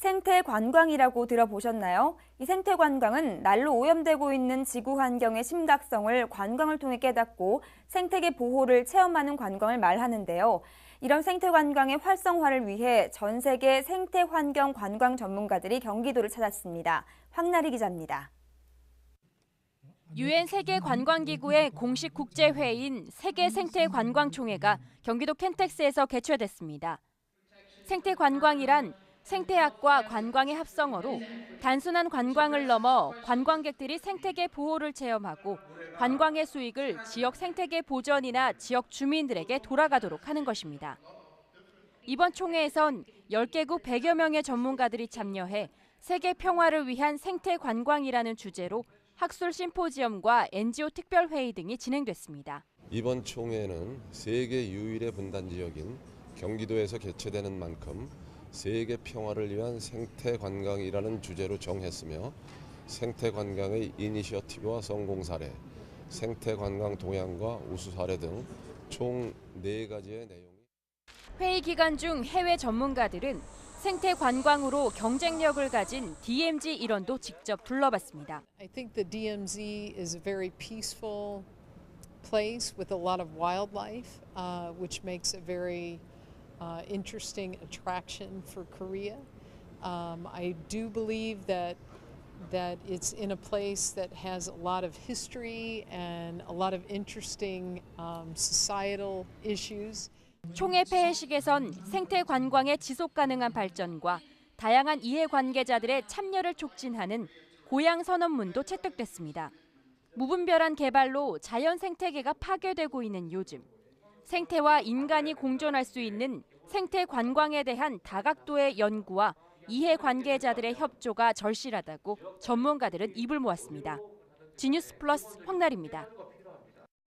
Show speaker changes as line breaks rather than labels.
생태 관광이라고 들어보셨나요? 이 생태 관광은 날로 오염되고 있는 지구 환경의 심각성을 관광을 통해 깨닫고 생태계 보호를 체험하는 관광을 말하는데요. 이런 생태 관광의 활성화를 위해 전 세계 생태 환경 관광 전문가들이 경기도를 찾았습니다. 황나리 기자입니다.
유엔 세계 관광 기구의 공식 국제 회의인 세계 생태 관광 총회가 경기도 켄텍스에서 개최됐습니다. 생태 관광이란 생태학과 관광의 합성어로 단순한 관광을 넘어 관광객들이 생태계 보호를 체험하고 관광의 수익을 지역 생태계 보전이나 지역 주민들에게 돌아가도록 하는 것입니다. 이번 총회에선 10개국 100여 명의 전문가들이 참여해 세계 평화를 위한 생태 관광이라는 주제로 학술 심포지엄과 NGO 특별회의 등이 진행됐습니다.
이번 총회는 세계 유일의 분단 지역인 경기도에서 개최되는 만큼 세계 평화를 위한 생태 관광이라는 주제로 정했으며 생태 관광의 이니셔티브와 성공 사례, 생태 관광 동향과 우수 사례 등총네 가지의 내용이
회의 기간 중 해외 전문가들은 생태 관광으로 경쟁력을 가진 DMZ 일원도 직접 둘러봤습니다.
I think the DMZ is a very peaceful place with a lot of wildlife, uh, which makes a very uh, interesting attraction for Korea. Um, I do believe that that it's in a place that has a lot of history and a lot of interesting um, societal issues.
총회 폐회식에선 생태 관광의 지속 가능한 발전과 다양한 이해 관계자들의 참여를 촉진하는 고향 선언문도 채택됐습니다. 무분별한 개발로 자연 생태계가 파괴되고 있는 요즘 생태와 인간이 공존할 수 있는 생태 관광에 대한 다각도의 연구와 이해 관계자들의 협조가 절실하다고 전문가들은 입을 모았습니다. 지뉴스 플러스 황날입니다.